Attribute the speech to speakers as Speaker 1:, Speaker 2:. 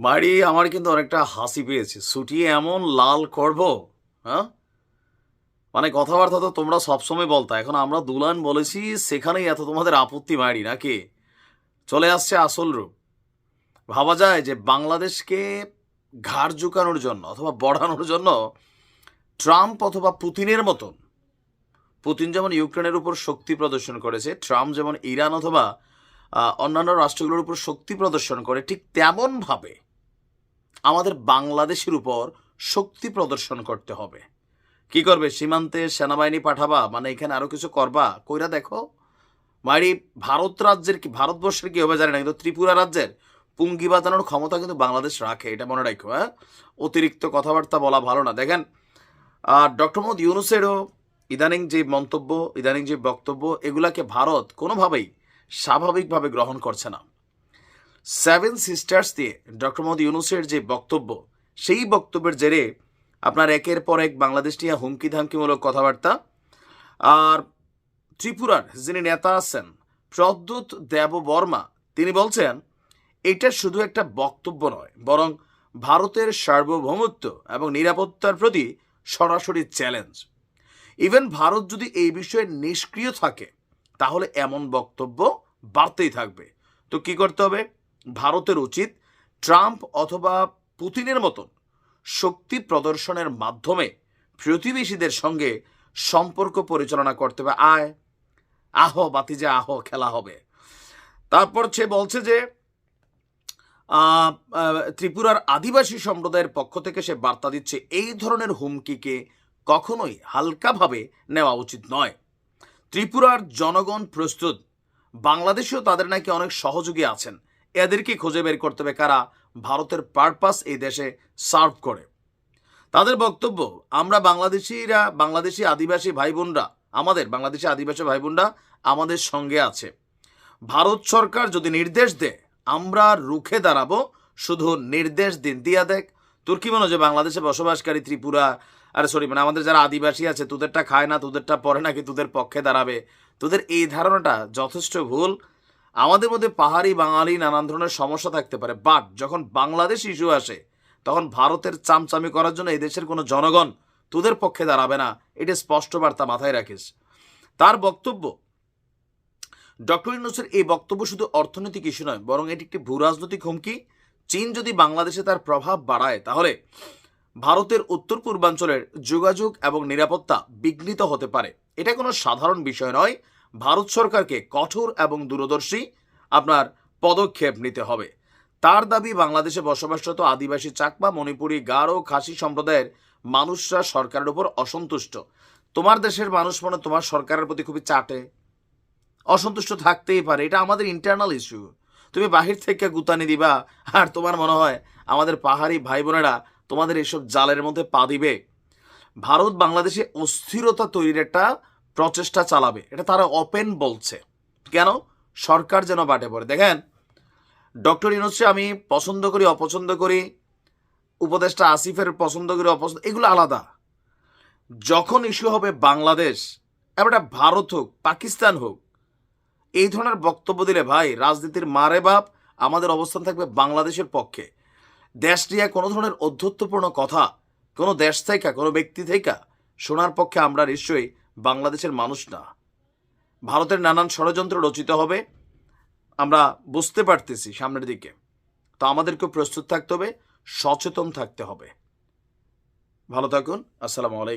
Speaker 1: বাড়ি আমার কিন্তু অনেকটা হাসি পেয়েছে। ছুটিয়ে এমন লাল করব হ্যাঁ? মানে কথাবার্তা তো তোমরা সবসময় বলতা। এখন আমরা দুলান বলেছি, সেখানেই এত তোমাদের আপত্তি বাড়ি নাকি? চলে আসছে আসল রূপ। ভাবা যায় যে বাংলাদেশকে ঘাড় ঝুঁকানোর জন্য অথবা বড়ানোর জন্য ট্রাম্প অথবা পুতিনের মতন, পুতিন যেমন ইউক্রেনের উপর শক্তি প্রদর্শন করেছে, ট্রাম্প যেমন ইরান অথবা অন্যান্য রাষ্ট্রগুলোর উপর শক্তি প্রদর্শন করে ঠিক তেমনভাবে আমাদের বাংলাদেশের উপর শক্তি প্রদর্শন করতে হবে। কি করবে? সীমান্তে সেনাবাহিনী পাঠাবা? মানে এখানে আরও কিছু করবা? কইরা দেখো। মারি, ভারত রাজ্যের কি, ভারতবর্ষের কী হবে জানি না, কিন্তু ত্রিপুরা রাজ্যের পুঙ্গি বাজানোর ক্ষমতা কিন্তু বাংলাদেশ রাখে, এটা মনে রাখো হ্যাঁ? অতিরিক্ত কথাবার্তা বলা ভালো না। দেখেন ডক্টর মোহাম্মদ ইউনুসেরও ইদানিং যে মন্তব্য, ইদানিং যে বক্তব্য, এগুলাকে ভারত কোনোভাবেই স্বাভাবিকভাবে গ্রহণ করছে না। সেভেন সিস্টার্স দিয়ে ডক্টর মোহাম্মদ ইউনুসের যে বক্তব্য, সেই বক্তব্যের জেরে আপনার একের পর এক বাংলাদেশ নিয়ে হুমকি ধামকিমূলক কথাবার্তা। আর ত্রিপুরার যিনি নেতা আছেন, প্রদ্যুৎ দেব বর্মা, তিনি বলছেন, এটা শুধু একটা বক্তব্য নয়, বরং ভারতের সার্বভৌমত্ব এবং নিরাপত্তার প্রতি সরাসরি চ্যালেঞ্জ। ইভেন ভারত যদি এই বিষয়ে নিষ্ক্রিয় থাকে, তাহলে এমন বক্তব্য বাড়তেই থাকবে। তো কি করতে হবে? ভারতের উচিত ট্রাম্প অথবা পুতিনের মতন শক্তি প্রদর্শনের মাধ্যমে প্রতিবেশীদের সঙ্গে সম্পর্ক পরিচালনা করতে হবে। আয়, আহ, বাতিজে, আহ, খেলা হবে। তারপর সে বলছে যে ত্রিপুরার আদিবাসী সম্প্রদায়ের পক্ষ থেকে সে বার্তা দিচ্ছে, এই ধরনের হুমকিকে কখনোই হালকাভাবে নেওয়া উচিত নয়। ত্রিপুরার জনগণ প্রস্তুত। বাংলাদেশেও তাদের নাকি অনেক সহযোগী আছেন। এদেরকে খুঁজে বের করতে হবে কারা? ভারতের পারপাস এই দেশে সার্ভ করে। তাদের বক্তব্য, আমরা বাংলাদেশিরা, বাংলাদেশি আদিবাসী ভাই বোনরা আমাদের বাংলাদেশি আদিবাসী ভাই বোনরা আমাদের সঙ্গে আছে। ভারত সরকার যদি নির্দেশ দেয়, আমরা রুখে দাঁড়াবো, শুধু নির্দেশ দিন দিয়া দেখ। তোর কি মনে হয় যে বাংলাদেশে বসবাসকারী ত্রিপুরা, আরে সরি মানে আমাদের যারা আদিবাসী আছে, তোদেরটা খায় না, তোদেরটা পরে নাকি তোদের পক্ষে দাঁড়াবে। তোদের এই ধারণাটা যথেষ্ট ভুল। আমাদের মধ্যে পাহাড়ি বাঙালি নানান ধরনের সমস্যা থাকতে পারে বাট যখন বাংলাদেশ ইস্যু আসে, তখন ভারতের চামচামি করার জন্য দেশের কোনো জনগণ তোদের পক্ষে দাঁড়াবে না, এটা স্পষ্ট বার্তা মাথায় রাখিস। তার বক্তব্য, ডক্টর ইউনুসের এই বক্তব্য শুধু অর্থনৈতিক ইস্যু নয়, বরং এটি একটি ভূরাজনৈতিক হুমকি। চীন যদি বাংলাদেশে তার প্রভাব বাড়ায়, তাহলে ভারতের উত্তর পূর্বাঞ্চলের যোগাযোগ এবং নিরাপত্তা বিঘ্নিত হতে পারে। এটা কোনো সাধারণ বিষয় নয়। ভারত সরকারকে কঠোর এবং দূরদর্শী আপনার পদক্ষেপ নিতে হবে। তার দাবি, বাংলাদেশে বসবাসরত আদিবাসী চাকমা, মণিপুরী গারো, খাসি সম্প্রদায়ের মানুষরা সরকারের উপর অসন্তুষ্ট। তোমার দেশের মানুষ মনে তোমার সরকারের প্রতি খুবই চাটে। অসন্তুষ্ট থাকতেই পারে। এটা আমাদের ইন্টারনাল ইস্যু তুমি বাহির থেকে গুতানি দিবা, আর তোমার মনে হয় আমাদের পাহাড়ি ভাই বোনেরা তোমাদের এসব জালের মধ্যে পা দিবে। ভারত বাংলাদেশে অস্থিরতা তৈরির একটা প্রচেষ্টা চালাবে। এটা তারা ওপেন বলছে। কেন? সরকার যেন বাটে পড়ে। দেখেন, ডক্টর ইউনুসকে আমি পছন্দ করি, অপছন্দ করি, উপদেষ্টা আসিফের পছন্দ করি, অপছন্দ এগুলো আলাদা। যখন ইস্যু হবে বাংলাদেশ এবার এটা ভারত হোক, পাকিস্তান হোক, এই ধরনের বক্তব্য দিলে ভাই, রাজনীতির মারে বাপ, আমাদের অবস্থান থাকবে বাংলাদেশের পক্ষে। দেশ নিয়ে কোনো ধরনের অধ্যত্বপূর্ণ কথা কোনো দেশ থেকে কোনো ব্যক্তি থেকে শোনার পক্ষে আমরা নিশ্চয়ই বাংলাদেশের মানুষ না। ভারতের নানান ষড়যন্ত্র রচিত হবে, আমরা বুঝতে পারতেছি সামনের দিকে। তো আমাদেরকেও প্রস্তুত থাকতে হবে, সচেতন থাকতে হবে। ভালো থাকুন, আসসালামু আলাইকুম।